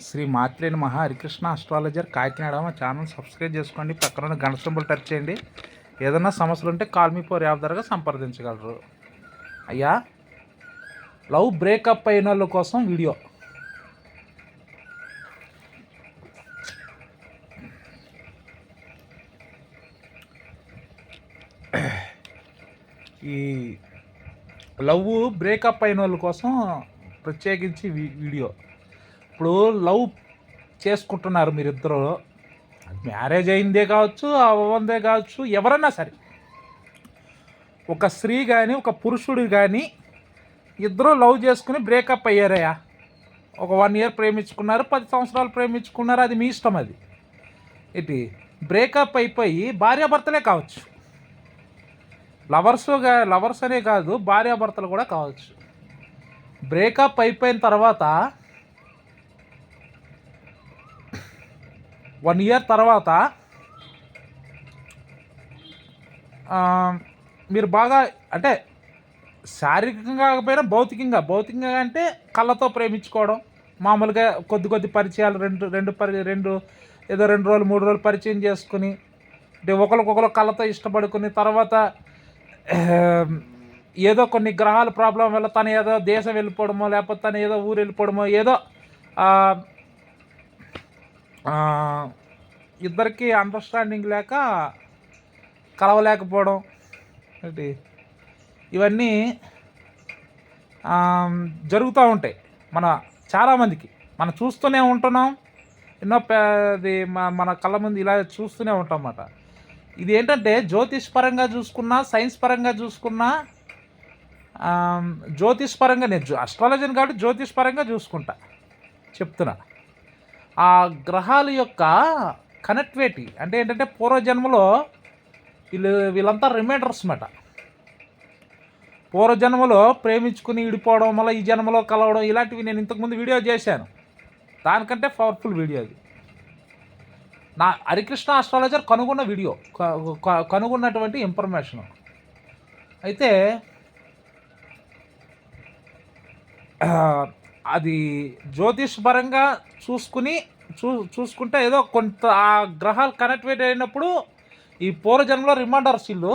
శ్రీ మాత్రేని మహా హరికృష్ణ అస్ట్రాలజర్ కాకినాడ మా channel subscribe చేసుకోండి. పక్కన గంట సింబల్ టచ్ చేయండి. ఏదైనా సమస్యలు ఉంటే కాల్ మీ ఫోర్ యాప్ ద్వారా సంప్రదించగలరు. అయ్యా లవ్ బ్రేకప్ అయిన వాళ్ళ కోసం వీడియో ఈ లవ్ బ్రేకప్ అయిన వాళ్ళ కోసం ప్రత్యేకించి వీ- వీడియో ఇప్పుడు లవ్ చేసుకుంటున్నారు మీరిద్దరు. మ్యారేజ్ అయిందే కావచ్చు అవ్వందే కావచ్చు ఎవరన్నా సరే. ఒక స్త్రీ కానీ ఒక పురుషుడు కానీ ఇద్దరు లవ్ చేసుకుని బ్రేకప్ అయ్యారయ్యా. ఒక వన్ ఇయర్ ప్రేమించుకున్నారు పది సంవత్సరాలు ప్రేమించుకున్నారు అది మీ ఇష్టం అది. ఏంటి? బ్రేకప్ అయిపోయి భార్యాభర్తలే కావచ్చు. లవర్స్ లవర్స్ అనే కాదు భార్యాభర్తలు కూడా కావచ్చు. బ్రేకప్ అయిపోయిన తర్వాత వన్ ఇయర్ తర్వాత మీరు బాగా అంటే శారీరకంగా కాకపోయినా భౌతికంగా భౌతికంగా అంటే కళ్ళతో ప్రేమించుకోవడం మామూలుగా కొద్ది కొద్ది పరిచయాలు రెండు రెండు పరి రెండు ఏదో రెండు రోజులు మూడు రోజులు పరిచయం చేసుకుని అంటే ఒకరికొకరు కళ్ళతో ఇష్టపడుకుని తర్వాత ఏదో కొన్ని గ్రహాల ప్రాబ్లం వల్ల తను ఏదో దేశం వెళ్ళిపోవడమో లేకపోతే తను ఏదో ఊరు వెళ్ళిపోవడమో ఏదో ఇద్దరికి అండర్స్టాండింగ్ లేక కలవలేకపోవడం ఏంటి? ఇవన్నీ జరుగుతూ ఉంటాయి మన చాలామందికి మనం చూస్తూనే ఉంటున్నాం ఎన్నో అది మన కళ్ళ ముందు ఇలా చూస్తూనే ఉంటాం అన్నమాట. ఇది ఏంటంటే జ్యోతిష్ పరంగా చూసుకున్నా సైన్స్ పరంగా చూసుకున్నా జ్యోతిష్ పరంగా నేను అస్ట్రాలజీని కాబట్టి జ్యోతిష్ పరంగా చూసుకుంటా చెప్తున్నా. ఆ గ్రహాల యొక్క కనెక్టివిటీ అంటే ఏంటంటే పూర్వజన్మలో వీళ్ళు వీళ్ళంతా రిమైండర్స్ అన్నమాట. పూర్వజన్మలో ప్రేమించుకుని విడిపోవడం వల్ల ఈ జన్మలో కలవడం ఇలాంటివి నేను ఇంతకుముందు వీడియో చేశాను. దానికంటే పవర్ఫుల్ వీడియో అది. నా హరికృష్ణ ఆస్ట్రాలజర్ కనుగొన్న వీడియో కనుగొన్నటువంటి ఇన్ఫర్మేషన్. అయితే అది జ్యోతిష్ పరంగా చూసుకుని చూ చూసుకుంటే ఏదో కొంత ఆ గ్రహాలు కనెక్టివేట్ అయినప్పుడు ఈ పూర్వజన్మలో రిమైండర్స్ ఇల్లు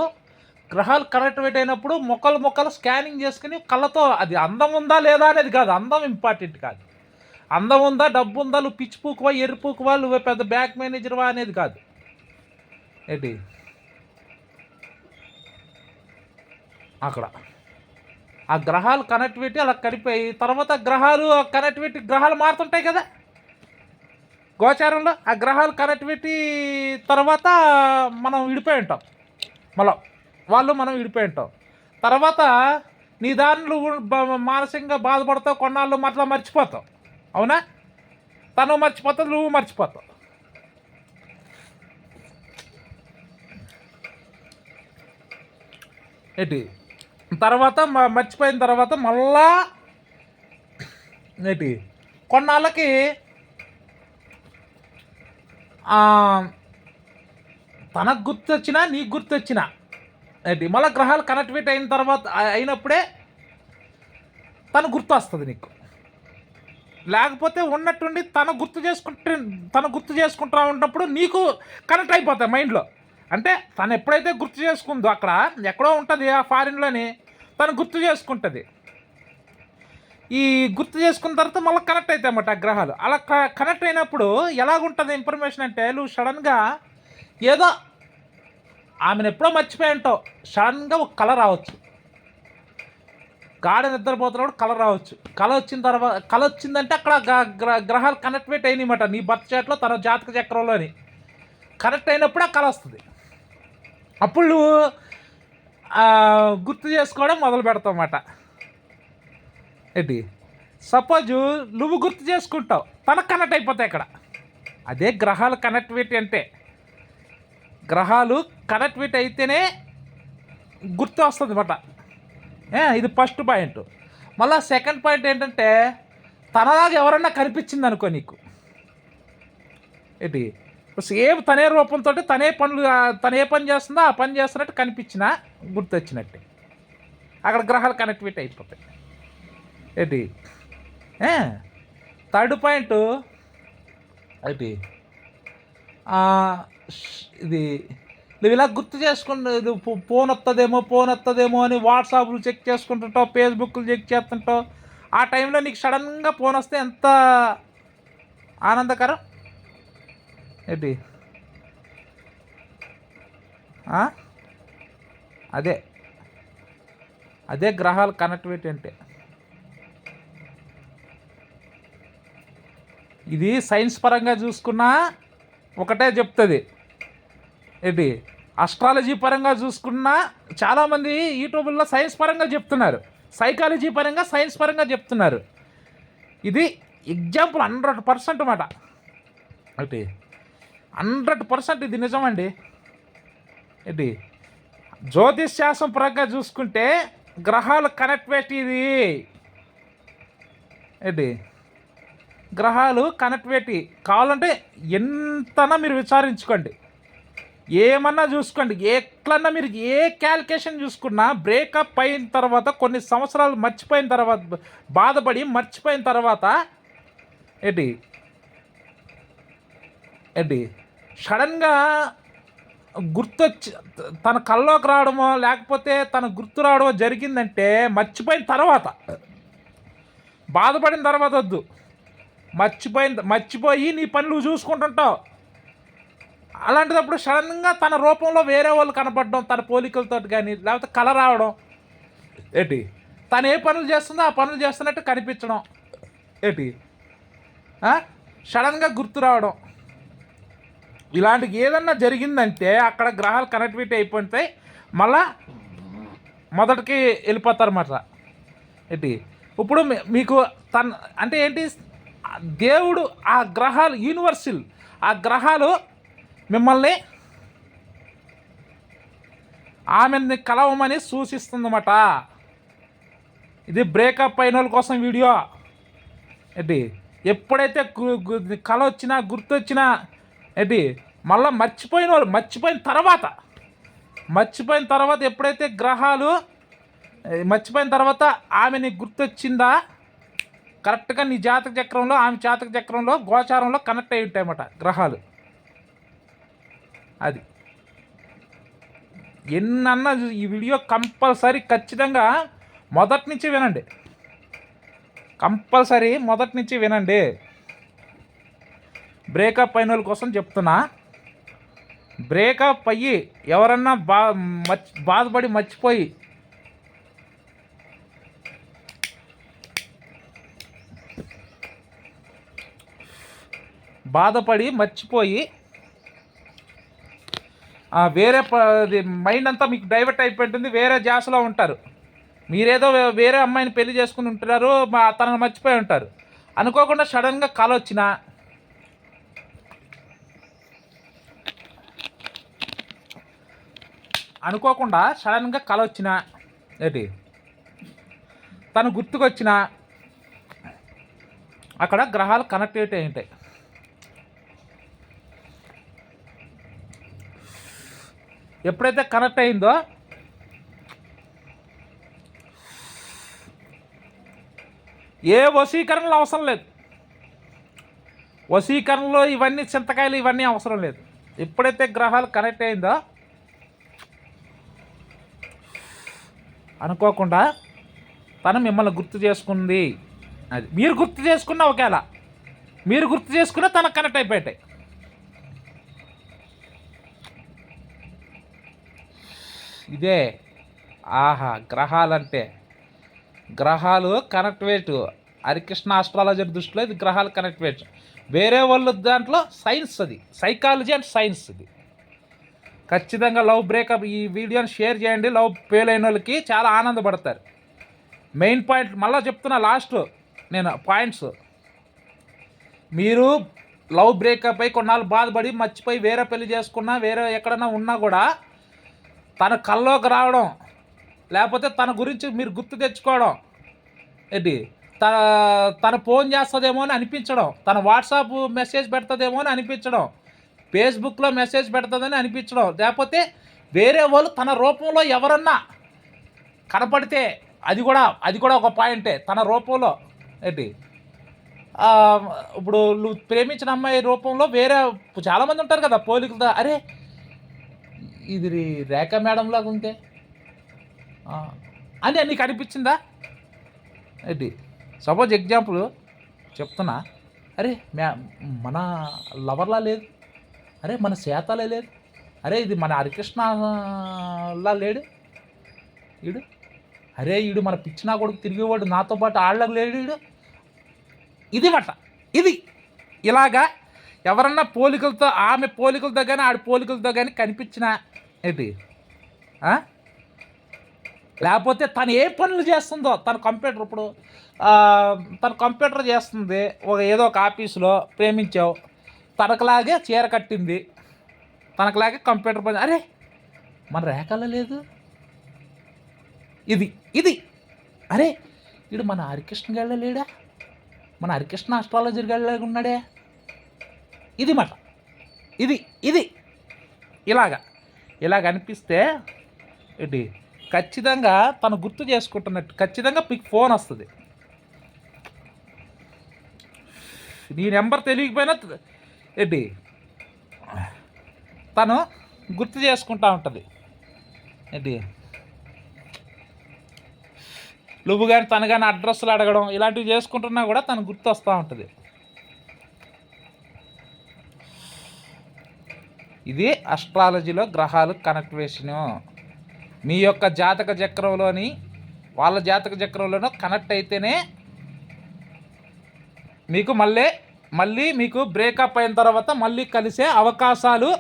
గ్రహాలు కనెక్టివేట్ అయినప్పుడు మొక్కలు మొక్కలు స్కానింగ్ చేసుకుని కళ్ళతో అది అందం ఉందా లేదా అనేది కాదు అందం ఇంపార్టెంట్ కాదు. అందం ఉందా డబ్బు ఉందా నువ్వు పిచ్చి పూకువా ఎర్రి పూకువా నువ్వు పెద్ద బ్యాంక్ మేనేజర్వా అనేది కాదు. ఏంటి? అక్కడ. ఆ గ్రహాలు కనెక్టివిటీ అలా కడిపోయి తర్వాత గ్రహాలు కనెక్టివిటీ గ్రహాలు మారుతుంటాయి కదా? గోచారంలో ఆ గ్రహాలు కనెక్టివిటీ తర్వాత మనం విడిపోయి ఉంటాం. మళ్ళీ వాళ్ళు మనం విడిపోయి ఉంటాం. తర్వాత నీ దానిలో మానసికంగా బాధపడతావు కొన్నాళ్ళు మరలా మర్చిపోతావు. అవునా? తను మర్చిపోతావు నువ్వు మర్చిపోతావు. ఏంటి? తర్వాత మ- మర్చిపోయిన తర్వాత మళ్ళా ఏంటి? కొన్నాళ్ళకి తనకు గుర్తొచ్చినా నీకు గుర్తొచ్చినా ఏంటి? మళ్ళీ గ్రహాలు కనెక్టివేట్ అయిన తర్వాత అయినప్పుడే తను గుర్తు వస్తుంది నీకు. లేకపోతే ఉన్నట్టుండి తను గుర్తు చేసుకుంటే తను గుర్తు చేసుకుంటా ఉన్నప్పుడు నీకు కనెక్ట్ అయిపోతాయి మైండ్లో. అంటే తను ఎప్పుడైతే గుర్తు చేసుకుందో అక్కడ ఎక్కడో ఉంటుంది ఆ ఫారిన్లోని తను గుర్తు చేసుకుంటుంది. ఈ గుర్తు చేసుకున్న తర్వాత మళ్ళీ కనెక్ట్ అవుతాయి అన్నమాట ఆ గ్రహాలు. అలా క- కనెక్ట్ అయినప్పుడు ఎలాగుంటుంది ఇన్ఫర్మేషన్ అంటే నువ్వు సడన్గా ఏదో ఆమెను ఎప్పుడో మర్చిపోయి ఉంటావు. సడన్గా ఒక కళ రావచ్చు. గాఢ నిద్రపోతున్నప్పుడు కళ రావచ్చు. కళ వచ్చిన తర్వాత కళ వచ్చిందంటే అక్కడ గ్ర- గ్రహాలు కనెక్టివేట్ అయినాయన్నమాట. నీ బర్త్ చాట్లో తన జాతక చక్రంలోని. కనెక్ట్ అయినప్పుడు ఆ కళ వస్తుంది. అప్పుడు నువ్వు గుర్తు చేసుకోవడం మొదలు పెడతావు అన్నమాట ఏంటి? సపోజ్ నువ్వు గుర్తు చేసుకుంటావు తనకు కనెక్ట్ అయిపోతాయి ఇక్కడ అదే గ్రహాలు కనెక్టివిటీ అంటే. గ్రహాలు కనెక్టివిటీ అయితేనే గుర్తు వస్తుంది మాట ఇది ఫస్ట్ పాయింట్. మళ్ళీ సెకండ్ పాయింట్ ఏంటంటే తనలాగా ఎవరన్నా కనిపించింది అనుకో నీకు. ఏంటి? సేమ్ తనే రూపంతో తనే పనులు తనే ఏ పని చేస్తుందో ఆ పని చేస్తున్నట్టు కనిపించినా గుర్తొచ్చినట్టే అక్కడ గ్రహాలు కనెక్టివిటీ అయిపోతాయి. ఏంటి? థర్డ్ పాయింట్ ఏంటి? ఇది నువ్వు ఇలా గుర్తు చేసుకుంటు ఇది ఫో- ఫోన్ వస్తుందేమో ఫోన్ వస్తుందేమో అని వాట్సాప్లు చెక్ చేసుకుంటుంటావు ఫేస్బుక్లు చెక్ చేస్తుంటావు. ఆ టైంలో నీకు సడన్గా ఫోన్ వస్తే ఎంత ఆనందకరం? ఏంటి అదే. అదే గ్రహాలు కనెక్టివిటీ అంటే. ఇది సైన్స్ పరంగా చూసుకున్నా ఒకటే చెప్తుంది. ఏంటి అస్ట్రాలజీ పరంగా చూసుకున్నా చాలామంది యూట్యూబ్లో సైన్స్ పరంగా చెప్తున్నారు. సైకాలజీ పరంగా సైన్స్ పరంగా చెప్తున్నారు. ఇది ఎగ్జాంపుల్ హండ్రెడ్ పర్సెంట్ మాట. ఏంటి హండ్రెడ్ పర్సెంట్ ఇది నిజమండి. ఏంటి? జ్యోతిష్శాస్త్రం పరంగా చూసుకుంటే గ్రహాలు కనెక్టివిటీ ఇది ఏంటి? గ్రహాలు కనెక్టివిటీ కావాలంటే ఎంతనా మీరు విచారించుకోండి. ఏమన్నా చూసుకోండి. ఎట్లన్నా మీరు ఏ క్యాలిక్యులేషన్ చూసుకున్నా బ్రేకప్ అయిన తర్వాత కొన్ని సంవత్సరాలు మర్చిపోయిన తర్వాత బాధపడి మర్చిపోయిన తర్వాత ఏంటి? ఏంటి? సడన్గా గుర్తొచ్చి తన కల్లోకి రావడమో లేకపోతే తన గుర్తు రావడమో జరిగిందంటే మర్చిపోయిన తర్వాత. బాధపడిన తర్వాత వద్దు. మర్చిపోయిన మర్చిపోయి నీ పనులు చూసుకుంటుంటావు. అలాంటిదప్పుడు సడన్గా తన రూపంలో వేరే వాళ్ళు కనపడడం తన పోలికలతో కానీ లేకపోతే కళ రావడం. ఏంటి? తను ఏ పనులు చేస్తుందో ఆ పనులు చేస్తున్నట్టు కనిపించడం. ఏంటి? సడన్గా గుర్తు రావడం. ఇలాంటికి ఏదన్నా జరిగిందంటే అక్కడ గ్రహాలు కనెక్టివిటీ అయిపోతాయి. మళ్ళా మొదటికి వెళ్ళిపోతారన్నమాట. ఏంటి? ఇప్పుడు మీకు తన అంటే ఏంటి? దేవుడు ఆ గ్రహాలు యూనివర్సల్ ఆ గ్రహాలు మిమ్మల్ని ఆమెని కలవమని సూచిస్తుందన్నమాట. ఇది బ్రేకప్ అయిన వాళ్ళ కోసం వీడియో. ఏంటి? ఎప్పుడైతే కల కళ వచ్చినా గుర్తొచ్చినా ఏంటి మళ్ళీ మర్చిపోయిన వాళ్ళు మర్చిపోయిన తర్వాత. మర్చిపోయిన తర్వాత ఎప్పుడైతే గ్రహాలు మర్చిపోయిన తర్వాత ఆమె నీకు గుర్తొచ్చిందా? కరెక్ట్గా నీ జాతక చక్రంలో ఆమె జాతక చక్రంలో గోచారంలో కనెక్ట్ అయి ఉంటాయన్నమాట గ్రహాలు. అది. ఎన్నన్నా ఈ వీడియో కంపల్సరీ ఖచ్చితంగా మొదటి నుంచి వినండి. కంపల్సరీ మొదటి నుంచి వినండి. బ్రేకప్ అయిన వాళ్ళ కోసం చెప్తున్నా. బ్రేకప్ అయ్యి ఎవరన్నా బా మర్చి బాధపడి మర్చిపోయి బాధపడి మర్చిపోయి వేరే ప- అది మైండ్ అంతా మీకు డైవర్ట్ అయిపోయింటుంది వేరే జాసలో ఉంటారు. మీరేదో వే- వేరే అమ్మాయిని పెళ్ళి చేసుకుని ఉంటున్నారు మా తనను మర్చిపోయి ఉంటారు. అనుకోకుండా సడన్గా కళ వచ్చినా అనుకోకుండా సడన్గా కళ వచ్చిన ఏంటి? తను గుర్తుకొచ్చిన అక్కడ గ్రహాలు కనెక్టివిటీ అయి ఉంటాయి ఎప్పుడైతే కనెక్ట్ అయిందో ఏ వశీకరణలు అవసరం లేదు. వశీకరణలో ఇవన్నీ చింతకాయలు ఇవన్నీ అవసరం లేదు. ఎప్పుడైతే గ్రహాలు కనెక్ట్ అయిందో అనుకోకుండా తను మిమ్మల్ని గుర్తు చేసుకుంది. అది. మీరు గుర్తు చేసుకున్న ఒకేలా. మీరు గుర్తు చేసుకున్న తనకు కనెక్ట్ అయిపోయాయి. ఇదే. ఆహా గ్రహాలంటే. గ్రహాలు కనెక్టివేట్ హరికృష్ణ ఆస్ట్రాలజీ దృష్టిలో ఇది గ్రహాలు కనెక్టివేట్ వేరే వాళ్ళు దాంట్లో సైన్స్ అది. సైకాలజీ అండ్ సైన్స్ ఇది. ఖచ్చితంగా లవ్ బ్రేకప్ ఈ వీడియోని షేర్ చేయండి. లవ్ ఫెయిల్ అయిన వాళ్ళకి చాలా ఆనందపడతారు. మెయిన్ పాయింట్ మళ్ళీ చెప్తున్నా లాస్ట్ నేను పాయింట్స్. మీరు లవ్ బ్రేకప్ అయి కొన్నాళ్ళు బాధపడి మర్చిపోయి వేరే పెళ్ళి చేసుకున్నా వేరే ఎక్కడన్నా ఉన్నా కూడా తన కల్లోకి రావడం లేకపోతే తన గురించి మీరు గుర్తు తెచ్చుకోవడం ఏంటి? తన తన ఫోన్ చేస్తుందేమో అని అనిపించడం తన వాట్సాప్ మెసేజ్ పెడుతుందేమో అని అనిపించడం ఫేస్బుక్లో మెసేజ్ పెడుతుందని అనిపించడం. లేకపోతే వేరే వాళ్ళు తన రూపంలో ఎవరన్నా కనపడితే అది కూడా అది కూడా ఒక పాయింటే తన రూపంలో ఏంటి? ఇప్పుడు నువ్వు ప్రేమించిన అమ్మాయి రూపంలో వేరే చాలామంది ఉంటారు కదా పోలికలతో. అరే ఇది రేఖ మేడం లాగా ఉంటే. అని నీకు అనిపించిందా? ఏంటి? సపోజ్ ఎగ్జాంపుల్ చెప్తున్నా. అరే మ్యా మన లవర్లా లేదు. అరే మన శాతలే లేదు అరే ఇది మన హరికృష్ణలా లేడు. ఈడు? అరే ఈడు మన పిచ్చినా కొడుకు తిరిగేవాడు నాతో పాటు ఆళ్ళకు లేడు ఈడు. ఇది మాట ఇది. ఇలాగా ఎవరన్నా పోలికలతో ఆమె పోలికలతో కానీ ఆడి పోలికలతో కానీ కనిపించిన ఏంటి? లేకపోతే తను ఏ పనులు చేస్తుందో తన కంప్యూటర్ ఇప్పుడు తన కంప్యూటర్ చేస్తుంది ఒక ఏదో ఒక ఆఫీసులో ప్రేమించావు తనకులాగే చీర కట్టింది. తనకులాగే కంప్యూటర్ పని అరే మన రేఖలో లేదు. ఇది ఇది. అరే ఇడు మన హరికృష్ణ గళ్ళ లేడా? మన హరికృష్ణ ఆస్ట్రాలజీ గళ్ళగా ఉన్నాడే? ఇది మాట. ఇది ఇది. ఇలాగా ఇలాగ అనిపిస్తే ఏంటి ఖచ్చితంగా తను గుర్తు చేసుకుంటున్నట్టు ఖచ్చితంగా మీకు ఫోన్ వస్తుంది. నీ నెంబర్ తెలియకపోయినా ఏంటి తను గుర్తు చేసుకుంటా ఉంటుంది. ఏంటి నువ్వు కానీ తను కానీ అడ్రస్లు అడగడం ఇలాంటివి చేసుకుంటున్నా కూడా తను గుర్తు వస్తూ ఉంటుంది. ఇది అస్ట్రాలజీలో గ్రహాలు కనెక్టివేషను మీ యొక్క జాతక చక్రంలోని వాళ్ళ జాతక చక్రంలోనూ కనెక్ట్ అయితేనే మీకు మళ్ళీ మళ్ళీ మీకు బ్రేకప్ అయిన తర్వాత మళ్ళీ కలిసే అవకాశాలు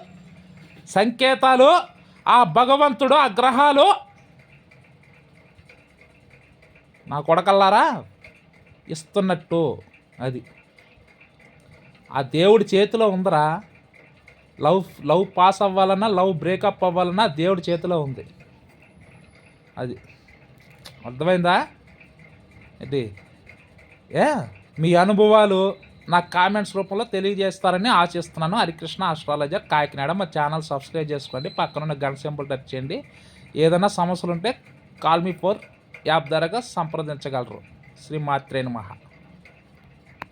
సంకేతాలు ఆ భగవంతుడు ఆ గ్రహాలు. నా కొడకల్లారా? ఇస్తున్నట్టు అది. ఆ దేవుడి చేతిలో ఉందరా. లవ్ లవ్ పాస్ అవ్వాలన్నా లవ్ బ్రేకప్ అవ్వాలన్నా దేవుడి చేతిలో ఉంది. అది. అర్థమైందా? ఇది ఏ? మీ అనుభవాలు నాకు కామెంట్స్ రూపంలో తెలియజేస్తారని ఆశిస్తున్నాను. హరికృష్ణ ఆస్ట్రాలజర్ కాకినాడ. మా ఛానల్ సబ్స్క్రైబ్ చేసుకోండి. పక్కన ఉన్న గంట సింబల్ టచ్ చేయండి. ఏదైనా సమస్యలు ఉంటే కాల్మీ ఫోర్ యాప్ ద్వారా సంప్రదించగలరు. శ్రీ మాత్రేను మహా